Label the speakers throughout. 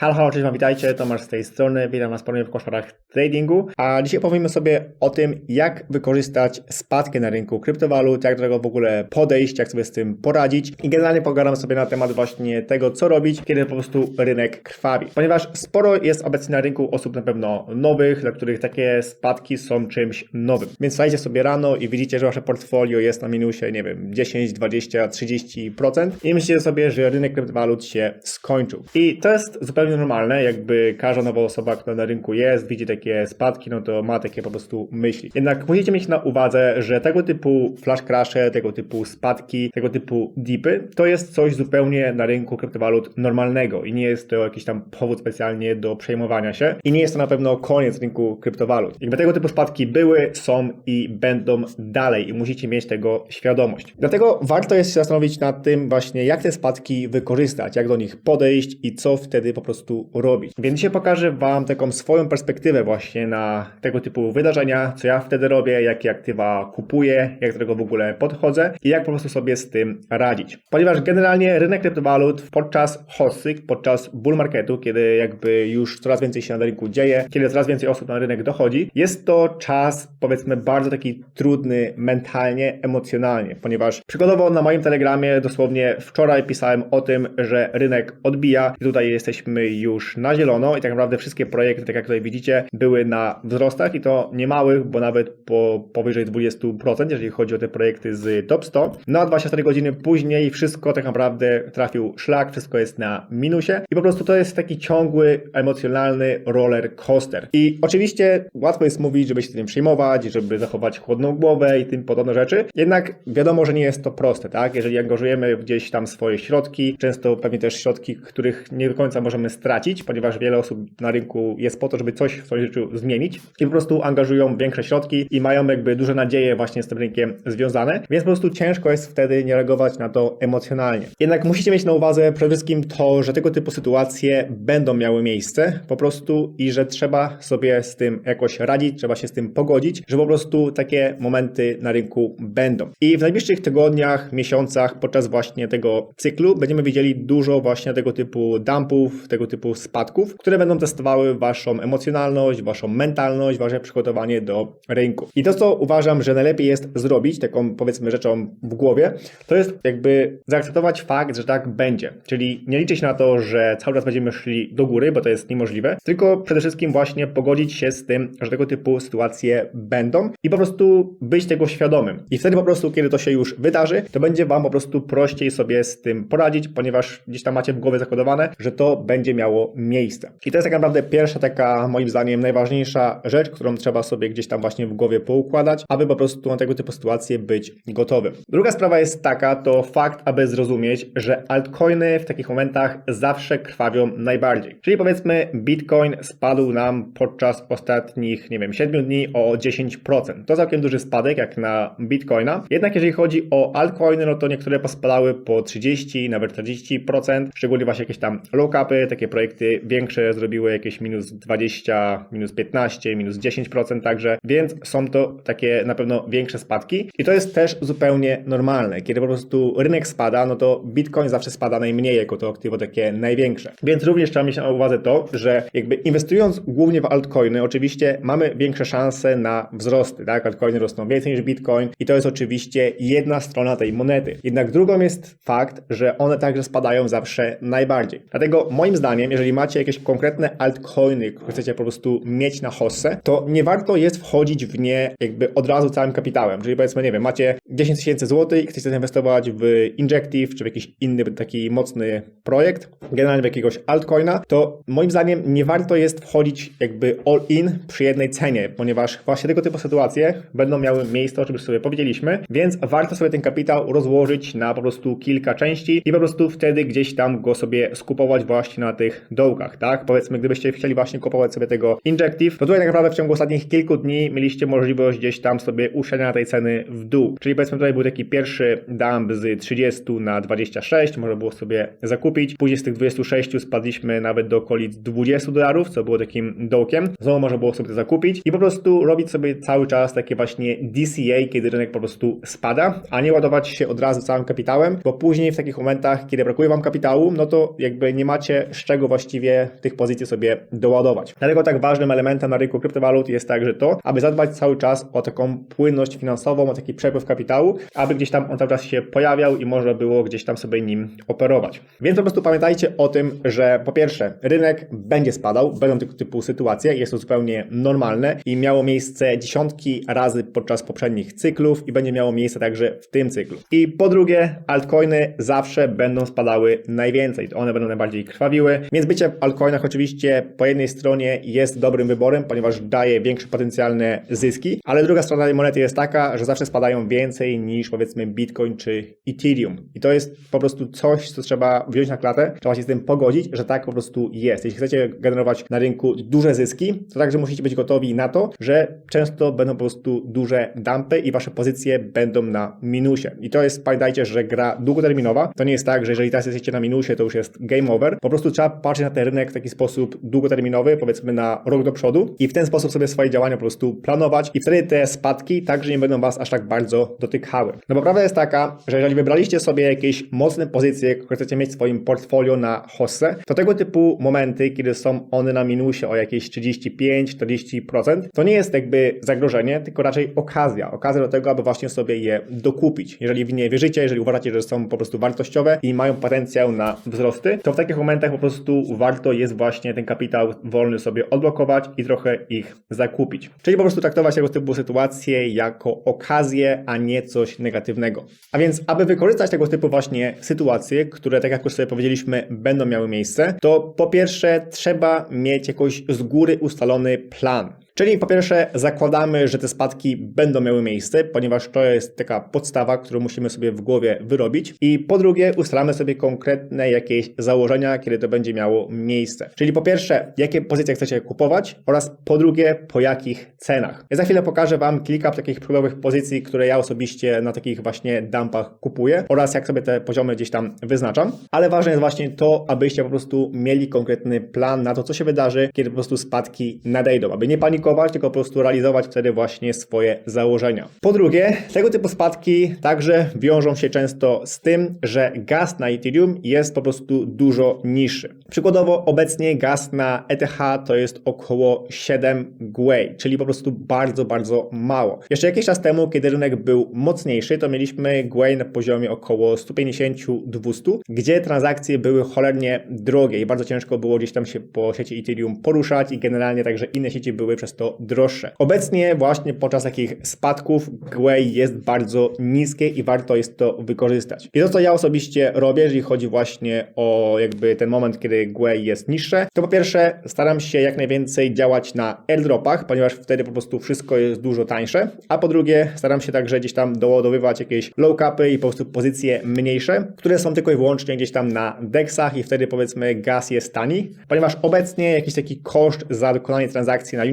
Speaker 1: Halo, halo, cześć witajcie, Tomasz z tej strony, witam was ponownie w koszmarach tradingu, a dzisiaj powiemy sobie o tym, jak wykorzystać spadki na rynku kryptowalut, jak do tego w ogóle podejść, jak sobie z tym poradzić. I generalnie pogadam sobie na temat właśnie tego, co robić, kiedy po prostu rynek krwawi, ponieważ sporo jest obecnie na rynku osób na pewno nowych, dla których takie spadki są czymś nowym, więc wstajecie sobie rano i widzicie, że wasze portfolio jest na minusie, nie wiem, 10, 20, 30% i myślicie sobie, że rynek kryptowalut się skończył. I to jest zupełnie normalne, jakby każda nowa osoba, która na rynku jest, widzi takie spadki, no to ma takie po prostu myśli. Jednak musicie mieć na uwadze, że tego typu flash crashe, tego typu spadki, tego typu dipy, to jest coś zupełnie na rynku kryptowalut normalnego i nie jest to jakiś tam powód specjalnie do przejmowania się i nie jest to na pewno koniec rynku kryptowalut. Jakby tego typu spadki były, są i będą dalej i musicie mieć tego świadomość. Dlatego warto jest się zastanowić nad tym właśnie, jak te spadki wykorzystać, jak do nich podejść i co wtedy po prostu robić. Więc dzisiaj pokażę Wam taką swoją perspektywę właśnie na tego typu wydarzenia, co ja wtedy robię, jakie aktywa kupuję, jak do tego w ogóle podchodzę i jak po prostu sobie z tym radzić. Ponieważ generalnie rynek kryptowalut podczas hossy, podczas bull marketu, kiedy jakby już coraz więcej się na rynku dzieje, kiedy coraz więcej osób na rynek dochodzi, jest to czas powiedzmy bardzo taki trudny mentalnie, emocjonalnie, ponieważ przykładowo na moim telegramie dosłownie wczoraj pisałem o tym, że rynek odbija i tutaj jesteśmy już na zielono i tak naprawdę wszystkie projekty, tak jak tutaj widzicie, były na wzrostach i to nie małych, bo nawet po powyżej 20%, jeżeli chodzi o te projekty z top 100. No a 24 godziny później wszystko tak naprawdę trafił szlak, wszystko jest na minusie i po prostu to jest taki ciągły, emocjonalny roller coaster. I oczywiście łatwo jest mówić, żeby się tym przejmować, żeby zachować chłodną głowę i tym podobne rzeczy, jednak wiadomo, że nie jest to proste, tak? Jeżeli angażujemy gdzieś tam swoje środki, często pewnie też środki, których nie do końca możemy stracić, ponieważ wiele osób na rynku jest po to, żeby coś w swoim życiu zmienić i po prostu angażują większe środki i mają jakby duże nadzieje właśnie z tym rynkiem związane, więc po prostu ciężko jest wtedy nie reagować na to emocjonalnie. Jednak musicie mieć na uwadze przede wszystkim to, że tego typu sytuacje będą miały miejsce po prostu i że trzeba sobie z tym jakoś radzić, trzeba się z tym pogodzić, że po prostu takie momenty na rynku będą. I w najbliższych tygodniach, miesiącach, podczas właśnie tego cyklu będziemy widzieli dużo właśnie tego typu dumpów, tego typu spadków, które będą testowały waszą emocjonalność, waszą mentalność, wasze przygotowanie do rynku. I to, co uważam, że najlepiej jest zrobić, taką powiedzmy rzeczą w głowie, to jest jakby zaakceptować fakt, że tak będzie. Czyli nie liczyć na to, że cały czas będziemy szli do góry, bo to jest niemożliwe, tylko przede wszystkim właśnie pogodzić się z tym, że tego typu sytuacje będą i po prostu być tego świadomym. I wtedy po prostu, kiedy to się już wydarzy, to będzie wam po prostu prościej sobie z tym poradzić, ponieważ gdzieś tam macie w głowie zakodowane, że to będzie miało miejsce. I to jest tak naprawdę pierwsza taka, moim zdaniem, najważniejsza rzecz, którą trzeba sobie gdzieś tam właśnie w głowie poukładać, aby po prostu na tego typu sytuacje być gotowym. Druga sprawa jest taka, to fakt, aby zrozumieć, że altcoiny w takich momentach zawsze krwawią najbardziej. Czyli powiedzmy, Bitcoin spadł nam podczas ostatnich, nie wiem, 7 dni o 10%. To całkiem duży spadek, jak na Bitcoina. Jednak jeżeli chodzi o altcoiny, no to niektóre pospadały po 30, nawet 40%, szczególnie właśnie jakieś tam low-capy, takie projekty większe zrobiły jakieś minus 20, minus 15, minus 10% także, więc są to takie na pewno większe spadki i to jest też zupełnie normalne. Kiedy po prostu rynek spada, no to Bitcoin zawsze spada najmniej jako to aktywo takie największe. Więc również trzeba mieć na uwadze to, że jakby inwestując głównie w altcoiny, oczywiście mamy większe szanse na wzrosty, tak? Altcoiny rosną więcej niż Bitcoin i to jest oczywiście jedna strona tej monety. Jednak drugą jest fakt, że one także spadają zawsze najbardziej. Dlatego moim zdaniem, jeżeli macie jakieś konkretne altcoiny, które chcecie po prostu mieć na hossę, to nie warto jest wchodzić w nie jakby od razu całym kapitałem. Czyli powiedzmy, nie wiem, macie 10 tysięcy złotych i chcecie zainwestować w Injective czy w jakiś inny taki mocny projekt, generalnie w jakiegoś altcoina, to moim zdaniem nie warto jest wchodzić jakby all in przy jednej cenie, ponieważ właśnie tego typu sytuacje będą miały miejsce, o czym już sobie powiedzieliśmy, więc warto sobie ten kapitał rozłożyć na po prostu kilka części i po prostu wtedy gdzieś tam go sobie skupować właśnie na tych dołkach, tak? Powiedzmy, gdybyście chcieli właśnie kupować sobie tego Injective, to tutaj tak naprawdę w ciągu ostatnich kilku dni mieliście możliwość gdzieś tam sobie uszczelnienia tej ceny w dół. Czyli powiedzmy tutaj był taki pierwszy dump z 30 na 26, można było sobie zakupić. Później z tych 26 spadliśmy nawet do okolic 20 dolarów, co było takim dołkiem. Znowu można było sobie to zakupić i po prostu robić sobie cały czas takie właśnie DCA, kiedy rynek po prostu spada, a nie ładować się od razu całym kapitałem, bo później w takich momentach, kiedy brakuje Wam kapitału, no to jakby nie macie z czego właściwie tych pozycji sobie doładować. Dlatego tak ważnym elementem na rynku kryptowalut jest także to, aby zadbać cały czas o taką płynność finansową, o taki przepływ kapitału, aby gdzieś tam on cały czas się pojawiał i można było gdzieś tam sobie nim operować. Więc po prostu pamiętajcie o tym, że po pierwsze rynek będzie spadał, będą tego typu sytuacje, jest to zupełnie normalne i miało miejsce dziesiątki razy podczas poprzednich cyklów i będzie miało miejsce także w tym cyklu. I po drugie, altcoiny zawsze będą spadały najwięcej, to one będą najbardziej krwawiły, więc bycie w altcoinach oczywiście po jednej stronie jest dobrym wyborem, ponieważ daje większe potencjalne zyski, ale druga strona monety jest taka, że zawsze spadają więcej niż powiedzmy Bitcoin czy Ethereum. I to jest po prostu coś, co trzeba wziąć na klatę, trzeba się z tym pogodzić, że tak po prostu jest. Jeśli chcecie generować na rynku duże zyski, to także musicie być gotowi na to, że często będą po prostu duże dumpy i wasze pozycje będą na minusie. I to jest, pamiętajcie, że gra długoterminowa. To nie jest tak, że jeżeli teraz jesteście na minusie, to już jest game over. Po prostu trzeba patrzeć na ten rynek w taki sposób długoterminowy, powiedzmy na rok do przodu i w ten sposób sobie swoje działania po prostu planować i wtedy te spadki także nie będą was aż tak bardzo dotykały. No bo prawda jest taka, że jeżeli wybraliście sobie jakieś mocne pozycje, które chcecie mieć w swoim portfolio na hossę, to tego typu momenty, kiedy są one na minusie o jakieś 35-40%, to nie jest jakby zagrożenie, tylko raczej okazja. Okazja do tego, aby właśnie sobie je dokupić. Jeżeli w nie wierzycie, jeżeli uważacie, że są po prostu wartościowe i mają potencjał na wzrosty, to w takich momentach po prostu warto jest właśnie ten kapitał wolny sobie odblokować i trochę ich zakupić. Czyli po prostu traktować tego typu sytuacje jako okazję, a nie coś negatywnego. A więc, aby wykorzystać tego typu właśnie sytuacje, które tak jak już sobie powiedzieliśmy, będą miały miejsce, to po pierwsze trzeba mieć jakoś z góry ustalony plan. Czyli po pierwsze zakładamy, że te spadki będą miały miejsce, ponieważ to jest taka podstawa, którą musimy sobie w głowie wyrobić. I po drugie ustalamy sobie konkretne jakieś założenia, kiedy to będzie miało miejsce. Czyli po pierwsze, jakie pozycje chcecie kupować oraz po drugie, po jakich cenach. Ja za chwilę pokażę Wam kilka takich próbowych pozycji, które ja osobiście na takich właśnie dumpach kupuję oraz jak sobie te poziomy gdzieś tam wyznaczam. Ale ważne jest właśnie to, abyście po prostu mieli konkretny plan na to, co się wydarzy, kiedy po prostu spadki nadejdą, aby nie panikować, tylko po prostu realizować wtedy właśnie swoje założenia. Po drugie, tego typu spadki także wiążą się często z tym, że gaz na Ethereum jest po prostu dużo niższy. Przykładowo obecnie gaz na ETH to jest około 7 GWay, czyli po prostu bardzo, bardzo mało. Jeszcze jakiś czas temu, kiedy rynek był mocniejszy, to mieliśmy GWay na poziomie około 150-200, gdzie transakcje były cholernie drogie i bardzo ciężko było gdzieś tam się po sieci Ethereum poruszać i generalnie także inne sieci były przez to droższe. Obecnie właśnie podczas takich spadków GWay jest bardzo niskie i warto jest to wykorzystać. I to, co ja osobiście robię, jeżeli chodzi właśnie o jakby ten moment, kiedy GWay jest niższe, to po pierwsze staram się jak najwięcej działać na airdropach, ponieważ wtedy po prostu wszystko jest dużo tańsze, a po drugie staram się także gdzieś tam doładowywać jakieś low capy i po prostu pozycje mniejsze, które są tylko i wyłącznie gdzieś tam na dexach i wtedy powiedzmy gaz jest tani, ponieważ obecnie jakiś taki koszt za dokonanie transakcji na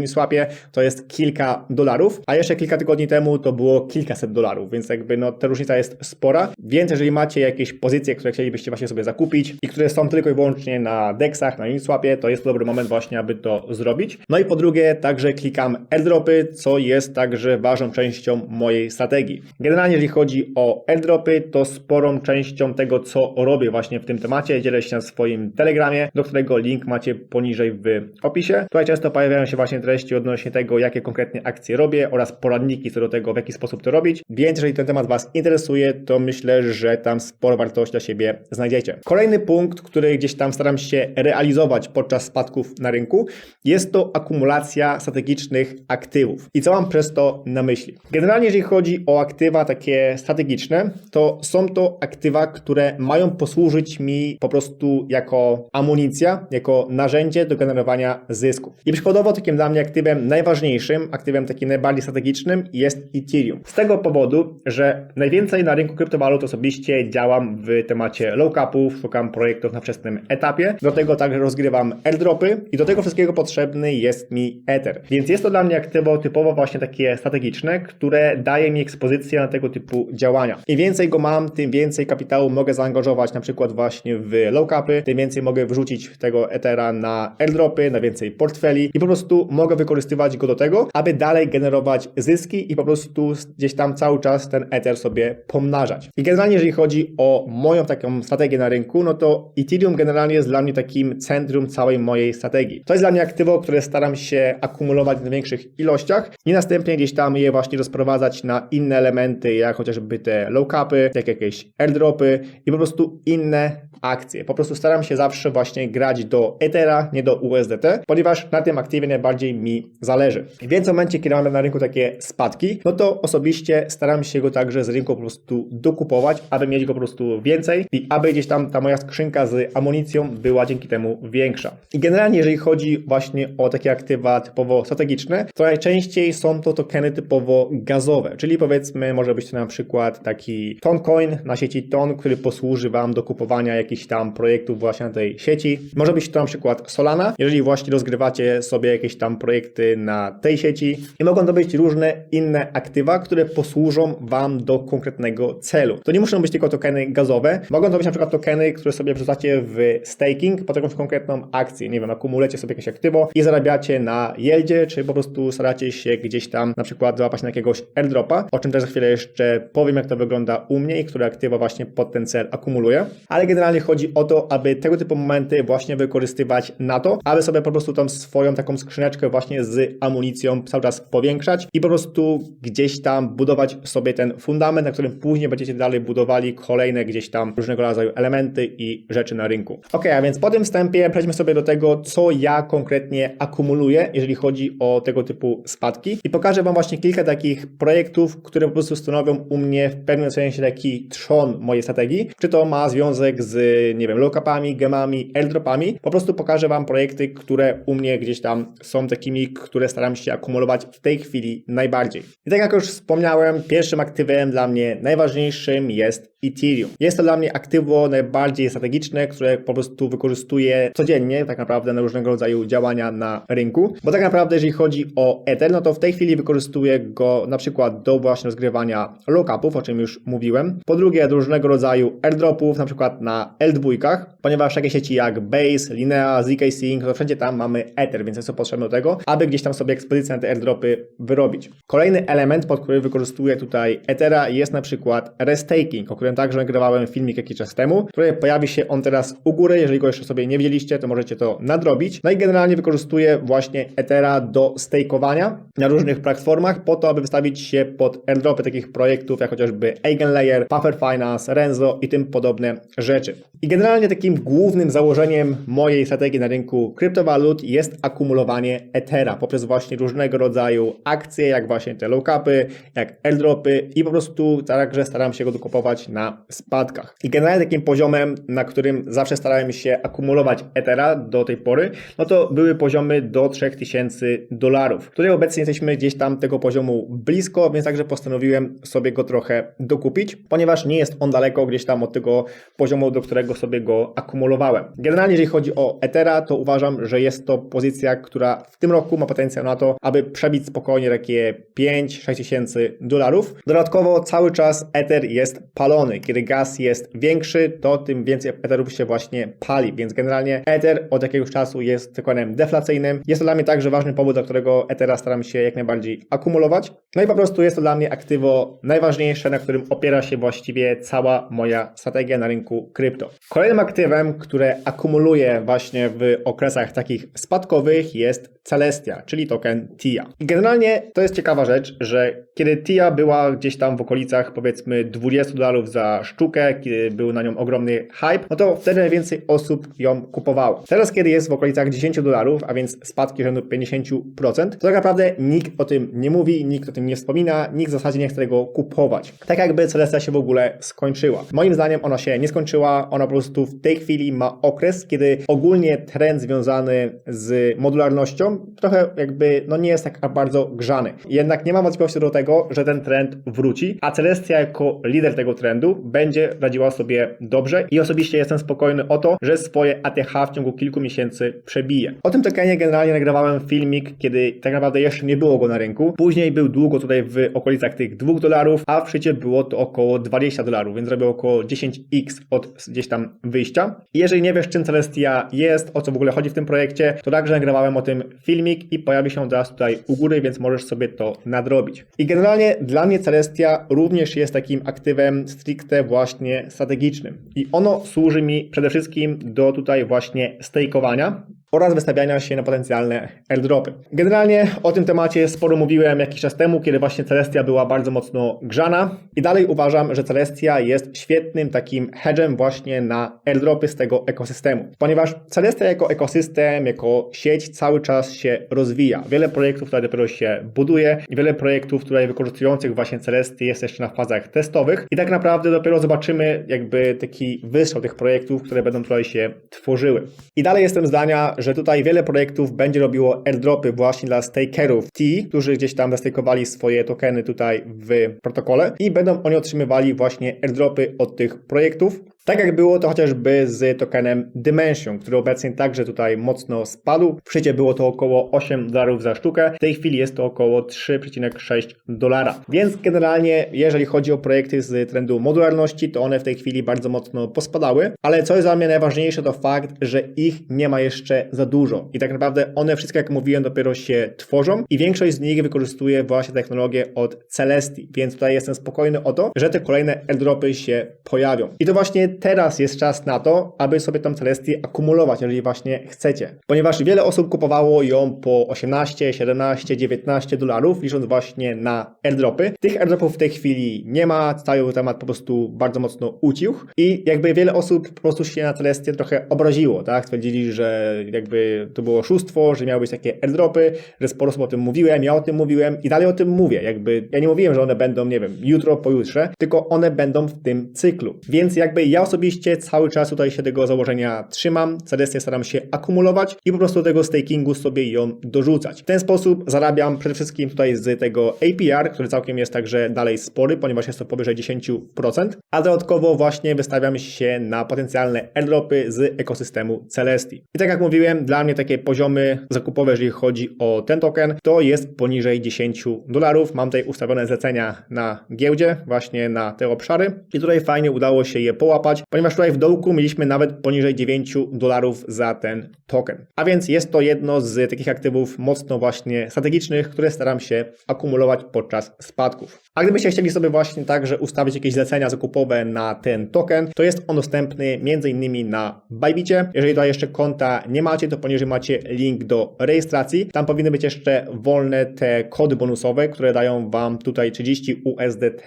Speaker 1: To jest kilka dolarów, a jeszcze kilka tygodni temu to było kilkaset dolarów, więc jakby no ta różnica jest spora, więc jeżeli macie jakieś pozycje, które chcielibyście właśnie sobie zakupić i które są tylko i wyłącznie na dexach, na Uniswapie, to jest dobry moment właśnie, aby to zrobić. No i po drugie, także klikam airdropy, co jest także ważną częścią mojej strategii. Generalnie, jeżeli chodzi o airdropy, to sporą częścią tego, co robię właśnie w tym temacie, dzielę się na swoim telegramie, do którego link macie poniżej w opisie. Tutaj często pojawiają się właśnie treści odnośnie tego, jakie konkretnie akcje robię oraz poradniki co do tego, w jaki sposób to robić. Więc jeżeli ten temat Was interesuje, to myślę, że tam sporo wartości dla siebie znajdziecie. Kolejny punkt, który gdzieś tam staram się realizować podczas spadków na rynku, jest to akumulacja strategicznych aktywów. I co mam przez to na myśli? Generalnie, jeżeli chodzi o aktywa takie strategiczne, to są to aktywa, które mają posłużyć mi po prostu jako amunicja, jako narzędzie do generowania zysków. I przykładowo takim dla mnie aktywem aktywem najważniejszym, aktywem takim najbardziej strategicznym jest Ethereum. Z tego powodu, że najwięcej na rynku kryptowalut osobiście działam w temacie low-capów, szukam projektów na wczesnym etapie, do tego także rozgrywam airdropy i do tego wszystkiego potrzebny jest mi Ether. Więc jest to dla mnie aktywo typowo właśnie takie strategiczne, które daje mi ekspozycję na tego typu działania. Im więcej go mam, tym więcej kapitału mogę zaangażować na przykład właśnie w low-capy, tym więcej mogę wrzucić tego Ethera na airdropy, na więcej portfeli i po prostu mogę wykorzystywać go do tego, aby dalej generować zyski i po prostu gdzieś tam cały czas ten Ether sobie pomnażać. I generalnie jeżeli chodzi o moją taką strategię na rynku, no to Ethereum generalnie jest dla mnie takim centrum całej mojej strategii. To jest dla mnie aktywo, które staram się akumulować w największych ilościach i następnie gdzieś tam je właśnie rozprowadzać na inne elementy, jak chociażby te low capy, jak jakieś airdropy i po prostu inne akcje. Po prostu staram się zawsze właśnie grać do Ethera, nie do USDT, ponieważ na tym aktywie najbardziej mi zależy. Więc w momencie, kiedy mamy na rynku takie spadki, no to osobiście staram się go także z rynku po prostu dokupować, aby mieć go po prostu więcej i aby gdzieś tam ta moja skrzynka z amunicją była dzięki temu większa. I generalnie, jeżeli chodzi właśnie o takie aktywa typowo strategiczne, to najczęściej są to tokeny typowo gazowe, czyli powiedzmy może być to na przykład taki Toncoin na sieci Ton, który posłuży Wam do kupowania jakichś tam projektów właśnie na tej sieci. Może być to na przykład Solana, jeżeli właśnie rozgrywacie sobie jakieś tam projekty na tej sieci i mogą to być różne inne aktywa, które posłużą Wam do konkretnego celu. To nie muszą być tylko tokeny gazowe, mogą to być na przykład tokeny, które sobie wrzucacie w staking pod jakąś konkretną akcję. Nie wiem, akumulujecie sobie jakieś aktywo i zarabiacie na yieldzie, czy po prostu staracie się gdzieś tam na przykład złapać na jakiegoś airdropa, o czym też za chwilę jeszcze powiem, jak to wygląda u mnie i które aktywa właśnie pod ten cel akumuluję. Ale generalnie chodzi o to, aby tego typu momenty właśnie wykorzystywać na to, aby sobie po prostu tą swoją taką skrzyneczkę właśnie z amunicją cały czas powiększać i po prostu gdzieś tam budować sobie ten fundament, na którym później będziecie dalej budowali kolejne gdzieś tam różnego rodzaju elementy i rzeczy na rynku. Ok, a więc po tym wstępie przejdźmy sobie do tego, co ja konkretnie akumuluję, jeżeli chodzi o tego typu spadki i pokażę Wam właśnie kilka takich projektów, które po prostu stanowią u mnie w pewnym sensie taki trzon mojej strategii. Czy to ma związek z, nie wiem, low-capami, gemami, airdropami. Po prostu pokażę Wam projekty, które u mnie gdzieś tam są takimi, które staram się akumulować w tej chwili najbardziej. I tak jak już wspomniałem, pierwszym aktywem dla mnie najważniejszym jest Ethereum. Jest to dla mnie aktywo najbardziej strategiczne, które po prostu wykorzystuję codziennie, tak naprawdę na różnego rodzaju działania na rynku. Bo tak naprawdę, jeżeli chodzi o Ether, no to w tej chwili wykorzystuję go na przykład do właśnie rozgrywania lockupów, o czym już mówiłem. Po drugie, do różnego rodzaju airdropów, na przykład na L2, ponieważ takie sieci jak Base, Linea, ZK Sync, to wszędzie tam mamy Ether, więc jest to potrzebne do tego, aby gdzieś tam sobie ekspozycję na te airdropy wyrobić. Kolejny element, pod który wykorzystuję tutaj Ethera jest na przykład restaking, o którym także nagrywałem filmik jakiś czas temu, który pojawi się on teraz u góry, jeżeli go jeszcze sobie nie widzieliście, to możecie to nadrobić. No i generalnie wykorzystuję właśnie Ethera do stakeowania na różnych platformach po to, aby wystawić się pod airdropy takich projektów jak chociażby Eigenlayer, Puffer Finance, Renzo i tym podobne rzeczy. I generalnie takim głównym założeniem mojej strategii na rynku kryptowalut jest akumulowanie Ethera poprzez właśnie różnego rodzaju akcje, jak właśnie te low-capy, jak airdropy i po prostu także staram się go dokupować na spadkach. I generalnie takim poziomem, na którym zawsze starałem się akumulować Ethera do tej pory, no to były poziomy do 3000 dolarów. Tutaj obecnie jesteśmy gdzieś tam tego poziomu blisko, więc także postanowiłem sobie go trochę dokupić, ponieważ nie jest on daleko gdzieś tam od tego poziomu, do którego sobie go akumulowałem. Generalnie jeżeli chodzi o Ethera, to uważam, że jest to pozycja, która w tym roku ma potencjał na to, aby przebić spokojnie takie 5-6 tysięcy dolarów. Dodatkowo cały czas Ether jest palony. Kiedy gaz jest większy, to tym więcej Etherów się właśnie pali, więc generalnie Ether od jakiegoś czasu jest tokenem deflacyjnym. Jest to dla mnie także ważny powód, dla którego Ethera staram się jak najbardziej akumulować. No i po prostu jest to dla mnie aktywo najważniejsze, na którym opiera się właściwie cała moja strategia na rynku krypto. Kolejnym aktywem, które akumuluję właśnie w okresach takich spadkowych jest Celestia, czyli token TIA. Generalnie to jest ciekawa rzecz, że kiedy TIA była gdzieś tam w okolicach powiedzmy 20 dolarów za sztukę, kiedy był na nią ogromny hype, no to wtedy najwięcej osób ją kupowało. Teraz, kiedy jest w okolicach 10 dolarów, a więc spadki rzędu 50%, to tak naprawdę nikt o tym nie mówi, nikt o tym nie wspomina, nikt w zasadzie nie chce tego kupować. Tak jakby Celestia się w ogóle skończyła. Moim zdaniem ona się nie skończyła, ona po prostu w tej chwili ma okres, kiedy ogólnie trend związany z modularnością trochę jakby no nie jest tak bardzo grzany. Jednak nie mam wątpliwości do tego, że ten trend wróci, a Celestia jako lider tego trendu będzie radziła sobie dobrze i osobiście jestem spokojny o to, że swoje ATH w ciągu kilku miesięcy przebije. O tym tokenie generalnie nagrywałem filmik, kiedy tak naprawdę jeszcze nie było go na rynku. Później był długo tutaj w okolicach tych 2 dolarów, a w szczycie było to około 20 dolarów, więc robię około 10x od gdzieś tam wyjścia. I jeżeli nie wiesz czym Celestia jest, o co w ogóle chodzi w tym projekcie, to także nagrywałem o tym filmik i pojawi się teraz tutaj u góry, więc możesz sobie to nadrobić. I generalnie dla mnie Celestia również jest takim aktywem stricte właśnie strategicznym. I ono służy mi przede wszystkim do tutaj właśnie stakeowania, oraz wystawiania się na potencjalne airdropy. Generalnie o tym temacie sporo mówiłem jakiś czas temu, kiedy właśnie Celestia była bardzo mocno grzana i dalej uważam, że Celestia jest świetnym takim hedgem właśnie na airdropy z tego ekosystemu, ponieważ Celestia jako ekosystem, jako sieć cały czas się rozwija. Wiele projektów tutaj dopiero się buduje i wiele projektów tutaj wykorzystujących właśnie Celestię jest jeszcze na fazach testowych i tak naprawdę dopiero zobaczymy jakby taki wystrzał tych projektów, które będą tutaj się tworzyły. I dalej jestem zdania, że tutaj wiele projektów będzie robiło airdropy właśnie dla stakerów T, którzy gdzieś tam zastakowali swoje tokeny tutaj w protokole i będą oni otrzymywali właśnie airdropy od tych projektów. Tak jak było to chociażby z tokenem Dimension, który obecnie także tutaj mocno spadł. W szczycie było to około 8 dolarów za sztukę, w tej chwili jest to około 3,6 dolara. Więc generalnie, jeżeli chodzi o projekty z trendu modularności, to one w tej chwili bardzo mocno pospadały, ale co jest dla mnie najważniejsze, to fakt, że ich nie ma jeszcze za dużo. I tak naprawdę one wszystkie, jak mówiłem, dopiero się tworzą i większość z nich wykorzystuje właśnie technologię od Celestii, więc tutaj jestem spokojny o to, że te kolejne airdropy się pojawią. I to właśnie teraz jest czas na to, aby sobie tą Celestię akumulować, jeżeli właśnie chcecie. Ponieważ wiele osób kupowało ją po 18, 17, 19 dolarów, licząc właśnie na airdropy. Tych airdropów w tej chwili nie ma, cały temat po prostu bardzo mocno ucichł i jakby wiele osób po prostu się na Celestię trochę obraziło, tak? Twierdzili, że jakby to było oszustwo, że miały być takie airdropy, że sporo osób o tym mówiłem, ja o tym mówiłem i dalej o tym mówię. Jakby ja nie mówiłem, że one będą, nie wiem, jutro, pojutrze, tylko one będą w tym cyklu. Więc jakby ja osobiście cały czas tutaj się tego założenia trzymam, Celestię staram się akumulować i po prostu tego stakingu sobie ją dorzucać. W ten sposób zarabiam przede wszystkim tutaj z tego APR, który całkiem jest także dalej spory, ponieważ jest to powyżej 10%, a dodatkowo właśnie wystawiam się na potencjalne airdropy z ekosystemu Celestii. I tak jak mówiłem, dla mnie takie poziomy zakupowe, jeżeli chodzi o ten token, to jest poniżej 10 dolarów. Mam tutaj ustawione zlecenia na giełdzie, właśnie na te obszary i tutaj fajnie udało się je połapać, ponieważ tutaj w dołku mieliśmy nawet poniżej 9 dolarów za ten token. A więc jest to jedno z takich aktywów mocno właśnie strategicznych, które staram się akumulować podczas spadków. A gdybyście chcieli sobie właśnie także ustawić jakieś zlecenia zakupowe na ten token, to jest on dostępny m.in. na Bybicie. Jeżeli tutaj jeszcze konta nie macie, to poniżej macie link do rejestracji. Tam powinny być jeszcze wolne te kody bonusowe, które dają Wam tutaj 30 USDT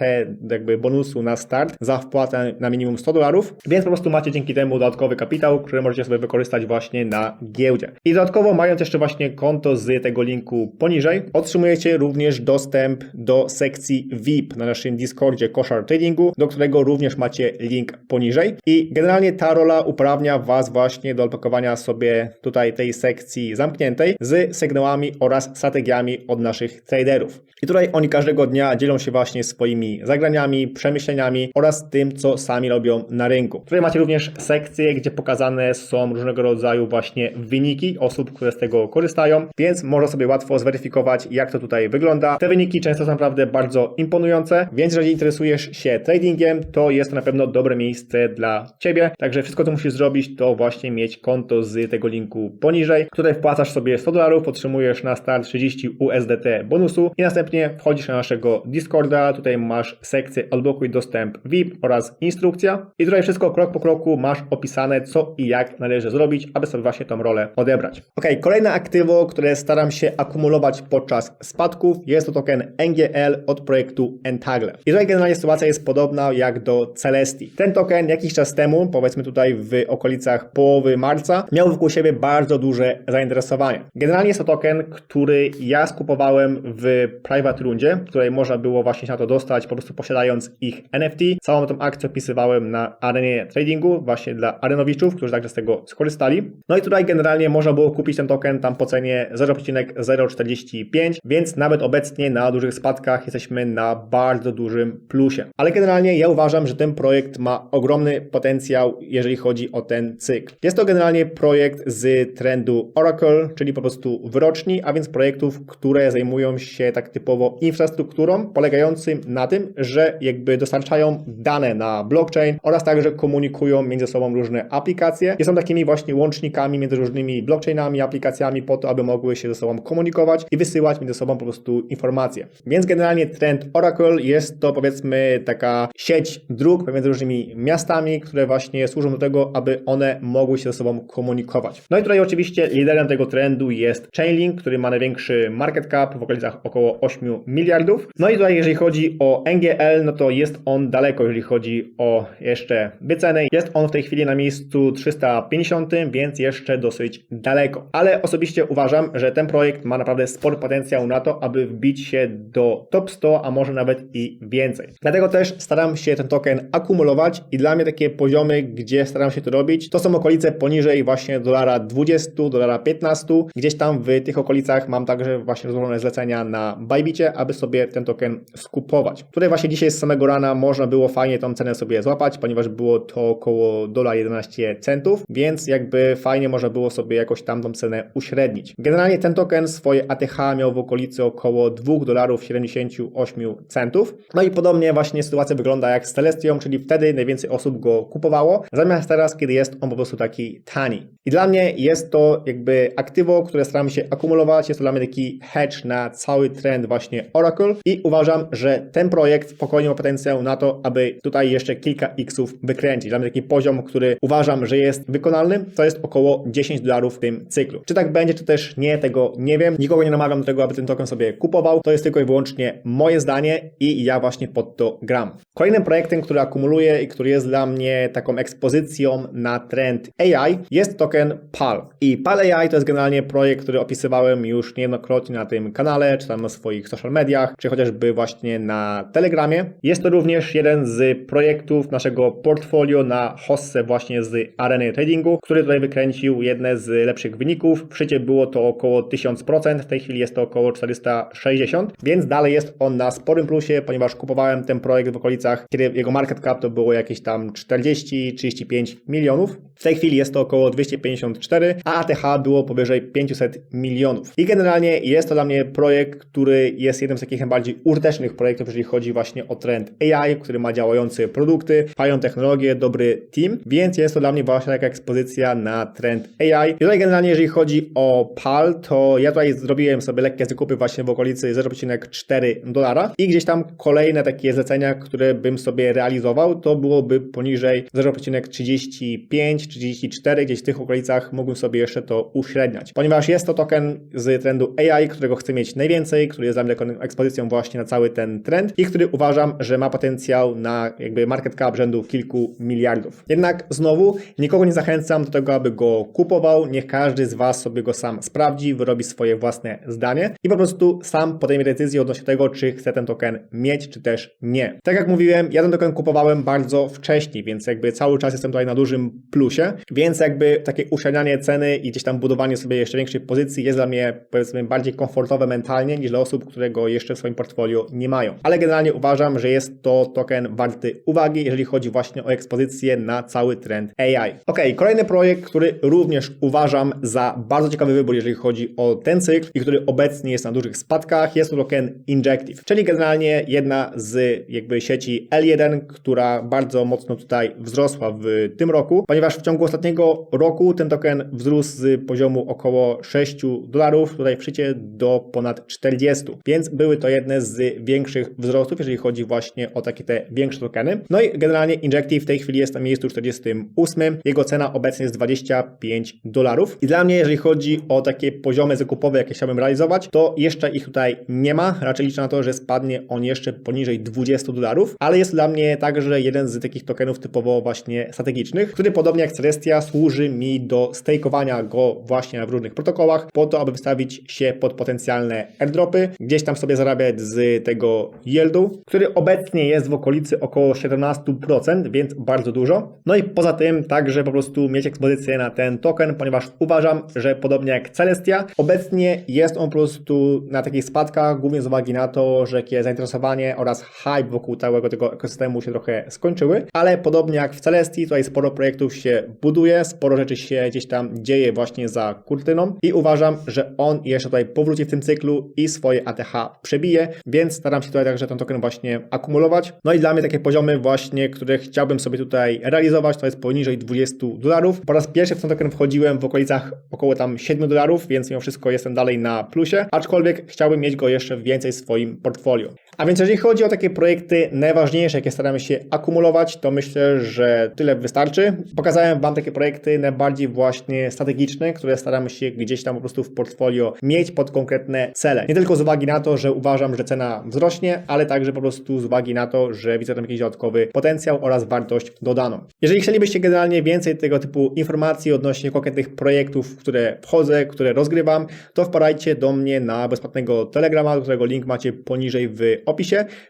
Speaker 1: jakby bonusu na start za wpłatę na minimum 100 dolarów, więc po prostu macie dzięki temu dodatkowy kapitał, który możecie sobie wykorzystać właśnie na giełdzie. I dodatkowo mając jeszcze właśnie konto z tego linku poniżej, otrzymujecie również dostęp do sekcji VIP na naszym Discordzie Koszar Tradingu, do którego również macie link poniżej. I generalnie ta rola uprawnia Was właśnie do odblokowania sobie tutaj tej sekcji zamkniętej z sygnałami oraz strategiami od naszych traderów. I tutaj oni każdego dnia dzielą się właśnie swoimi zagraniami, przemyśleniami oraz tym, co sami robią na rynku. Tutaj macie również sekcje, gdzie pokazane są różnego rodzaju właśnie wyniki osób, które z tego korzystają, więc można sobie łatwo zweryfikować, jak to tutaj wygląda. Te wyniki często są naprawdę bardzo imponujące, więc jeżeli interesujesz się tradingiem, to jest to na pewno dobre miejsce dla Ciebie. Także wszystko, co musisz zrobić, to właśnie mieć konto z tego linku poniżej. Tutaj wpłacasz sobie 100 dolarów, otrzymujesz na start 30 USDT bonusu i następnie wchodzisz na naszego Discorda. Tutaj masz sekcję odblokuj dostęp VIP oraz instrukcja. I tutaj wszystko krok po kroku masz opisane, co i jak należy zrobić, aby sobie właśnie tą rolę odebrać. Ok, kolejne aktywo, które staram się akumulować podczas spadków, jest to token NGL od projektu Entagle. I tutaj generalnie sytuacja jest podobna jak do Celestii. Ten token jakiś czas temu, powiedzmy tutaj w okolicach połowy marca, miał wokół siebie bardzo duże zainteresowanie. Generalnie jest to token, który ja skupowałem w private rundzie, w której można było właśnie na to dostać, po prostu posiadając ich NFT. Całą tą akcję opisywałem na arenie tradingu, właśnie dla arenowiczów, którzy także z tego skorzystali. No i tutaj generalnie można było kupić ten token tam po cenie 0,045, więc nawet obecnie na dużych spadkach jesteśmy na bardzo dużym plusie. Ale generalnie ja uważam, że ten projekt ma ogromny potencjał, jeżeli chodzi o ten cykl. Jest to generalnie projekt z trendu Oracle, czyli po prostu wyroczni, a więc projektów, które zajmują się tak typowo infrastrukturą, polegającym na tym, że jakby dostarczają dane na blockchain oraz także komunikują między sobą różne aplikacje i są takimi właśnie łącznikami między różnymi blockchainami, aplikacjami po to, aby mogły się ze sobą komunikować i wysyłać między sobą po prostu informacje. Więc generalnie trend Oracle jest to powiedzmy taka sieć dróg pomiędzy różnymi miastami, które właśnie służą do tego, aby one mogły się ze sobą komunikować. No i tutaj oczywiście liderem tego trendu jest Chainlink, który ma największy market cap w okolicach około 8 miliardów. No i tutaj jeżeli chodzi o NGL, no to jest on daleko, jeżeli chodzi o jeszcze wycenę. Jest on w tej chwili na miejscu 350, więc jeszcze dosyć daleko. Ale osobiście uważam, że ten projekt ma naprawdę spory potencjał na to, aby wbić się do top 100, a może nawet i więcej. Dlatego też staram się ten token akumulować i dla mnie takie poziomy, gdzie staram się to robić, to są okolice poniżej właśnie dolara 20, dolara 15. Gdzieś tam w tych okolicach mam także właśnie rozłożone zlecenia na Bybicie, aby sobie ten token skupować. Tutaj właśnie dzisiaj z samego rana można było fajnie tą cenę sobie złapać, ponieważ było to około dola 11 centów, więc jakby fajnie można było sobie jakoś tam tą cenę uśrednić. Generalnie ten token swoje ATH miał w okolicy około 2 dolarów 78 centów. No i podobnie właśnie sytuacja wygląda jak z Celestią, czyli wtedy najwięcej osób go kupowało, zamiast teraz, kiedy jest on po prostu taki tani. I dla mnie jest to jakby aktywo, które staram się akumulować, jest to dla mnie taki hedge na cały trend właśnie Oracle i uważam, że ten projekt spokojnie ma potencjał na to, aby tutaj jeszcze kilka xów wykręcić. Dla mnie taki poziom, który uważam, że jest wykonalny, to jest około 10 dolarów w tym cyklu. Czy tak będzie, czy też nie, tego nie wiem. Nikogo nie namawiam do tego, aby ten token sobie kupował. To jest tylko i wyłącznie moje zdanie i ja właśnie pod to gram. Kolejnym projektem, który akumuluję i który jest dla mnie taką ekspozycją na trend AI jest token PAL. I PAL AI to jest generalnie projekt, który opisywałem już niejednokrotnie na tym kanale, czy tam na swoich social mediach, czy chociażby właśnie na Telegramie. Jest to również jeden z projektów naszego portfolio na hossę właśnie z areny tradingu, który tutaj wykręcił jedne z lepszych wyników. W szczycie było to około 1000%, w tej chwili jest to około 460, więc dalej jest on na sporym plusie, ponieważ kupowałem ten projekt w okolicach, kiedy jego market cap to było jakieś tam 40-35 milionów. W tej chwili jest to około 254, a ATH było powyżej 500 milionów. I generalnie jest to dla mnie projekt, który jest jednym z takich najbardziej użytecznych projektów, jeżeli chodzi właśnie o trend AI, który ma działające produkty, fajną technologię, dobry team, więc jest to dla mnie właśnie taka ekspozycja na trend AI. I tutaj generalnie, jeżeli chodzi o PAL, to ja tutaj zrobiłem sobie lekkie zakupy właśnie w okolicy 0,4 dolara i gdzieś tam kolejne takie zlecenia, które bym sobie realizował, to byłoby poniżej 0,35, 34, gdzieś w tych okolicach mógłbym sobie jeszcze to uśredniać. Ponieważ jest to token z trendu AI, którego chcę mieć najwięcej, który jest dla mnie ekspozycją właśnie na cały ten trend i który uważam, że ma potencjał na jakby market cap rzędu kilku miliardów. Jednak znowu nikogo nie zachęcam do tego, aby go kupował. Niech każdy z Was sobie go sam sprawdzi, wyrobi swoje własne zdanie i po prostu sam podejmie decyzję odnośnie tego, czy chce ten token mieć, czy też nie. Tak jak mówiłem, ja ten token kupowałem bardzo wcześnie, więc jakby cały czas jestem tutaj na dużym plusie, więc jakby takie uszczelnianie ceny i gdzieś tam budowanie sobie jeszcze większej pozycji jest dla mnie powiedzmy bardziej komfortowe mentalnie niż dla osób, które go jeszcze w swoim portfolio nie mają. Ale generalnie uważam, że jest to token warty uwagi, jeżeli chodzi właśnie o ekspozycję na cały trend AI. Ok, kolejny projekt, który również uważam za bardzo ciekawy wybór, jeżeli chodzi o ten cykl i który obecnie jest na dużych spadkach, jest to token Injective, czyli generalnie jedna z jakby sieci L1, która bardzo mocno tutaj wzrosła w tym roku, ponieważ w ciągu ostatniego roku ten token wzrósł z poziomu około 6 dolarów, tutaj w szczycie do ponad 40, więc były to jedne z większych wzrostów, jeżeli chodzi właśnie o takie te większe tokeny. No i generalnie Injective Collective w tej chwili jest na miejscu 48. Jego cena obecnie jest 25 dolarów. I dla mnie, jeżeli chodzi o takie poziomy zakupowe, jakie chciałbym realizować, to jeszcze ich tutaj nie ma. Raczej liczę na to, że spadnie on jeszcze poniżej 20 dolarów, ale jest dla mnie także jeden z takich tokenów typowo właśnie strategicznych, który podobnie jak Celestia służy mi do stakeowania go właśnie w różnych protokołach, po to, aby wystawić się pod potencjalne airdropy, gdzieś tam sobie zarabiać z tego yieldu, który obecnie jest w okolicy około 17%, więc bardzo dużo. No i poza tym także po prostu mieć ekspozycję na ten token, ponieważ uważam, że podobnie jak Celestia, obecnie jest on po prostu na takich spadkach, głównie z uwagi na to, że jakie zainteresowanie oraz hype wokół całego tego ekosystemu się trochę skończyły, ale podobnie jak w Celestii, tutaj sporo projektów się buduje, sporo rzeczy się gdzieś tam dzieje właśnie za kurtyną i uważam, że on jeszcze tutaj powróci w tym cyklu i swoje ATH przebije, więc staram się tutaj także ten token właśnie akumulować. No i dla mnie takie poziomy właśnie, które chciałbym sobie tutaj realizować, to jest poniżej 20 dolarów. Po raz pierwszy w ten token wchodziłem w okolicach około tam 7 dolarów, więc mimo wszystko jestem dalej na plusie, aczkolwiek chciałbym mieć go jeszcze więcej w swoim portfolio. A więc jeżeli chodzi o takie projekty najważniejsze, jakie staramy się akumulować, to myślę, że tyle wystarczy. Pokazałem Wam takie projekty najbardziej właśnie strategiczne, które staramy się gdzieś tam po prostu w portfolio mieć pod konkretne cele. Nie tylko z uwagi na to, że uważam, że cena wzrośnie, ale także po prostu z uwagi na to, że widzę tam jakiś dodatkowy potencjał oraz wartość dodaną. Jeżeli chcielibyście generalnie więcej tego typu informacji odnośnie konkretnych projektów, w które wchodzę, które rozgrywam, to wpadajcie do mnie na bezpłatnego Telegrama, którego link macie poniżej w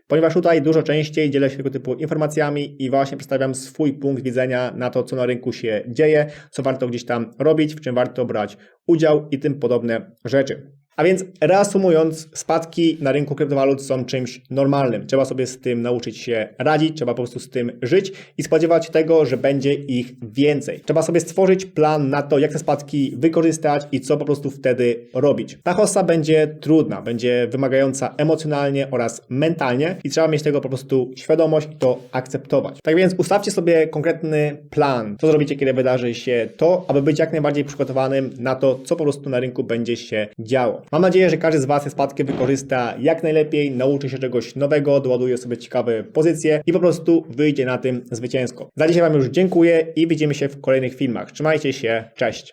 Speaker 1: ponieważ tutaj dużo częściej dzielę się tego typu informacjami i właśnie przedstawiam swój punkt widzenia na to, co na rynku się dzieje, co warto gdzieś tam robić, w czym warto brać udział i tym podobne rzeczy. A więc reasumując, spadki na rynku kryptowalut są czymś normalnym. Trzeba sobie z tym nauczyć się radzić, trzeba po prostu z tym żyć i spodziewać tego, że będzie ich więcej. Trzeba sobie stworzyć plan na to, jak te spadki wykorzystać i co po prostu wtedy robić. Ta hossa będzie trudna, będzie wymagająca emocjonalnie oraz mentalnie i trzeba mieć tego po prostu świadomość i to akceptować. Tak więc ustawcie sobie konkretny plan, co zrobicie, kiedy wydarzy się to, aby być jak najbardziej przygotowanym na to, co po prostu na rynku będzie się działo. Mam nadzieję, że każdy z Was te spadki wykorzysta jak najlepiej, nauczy się czegoś nowego, doładuje sobie ciekawe pozycje i po prostu wyjdzie na tym zwycięsko. Za dzisiaj Wam już dziękuję i widzimy się w kolejnych filmach. Trzymajcie się, cześć!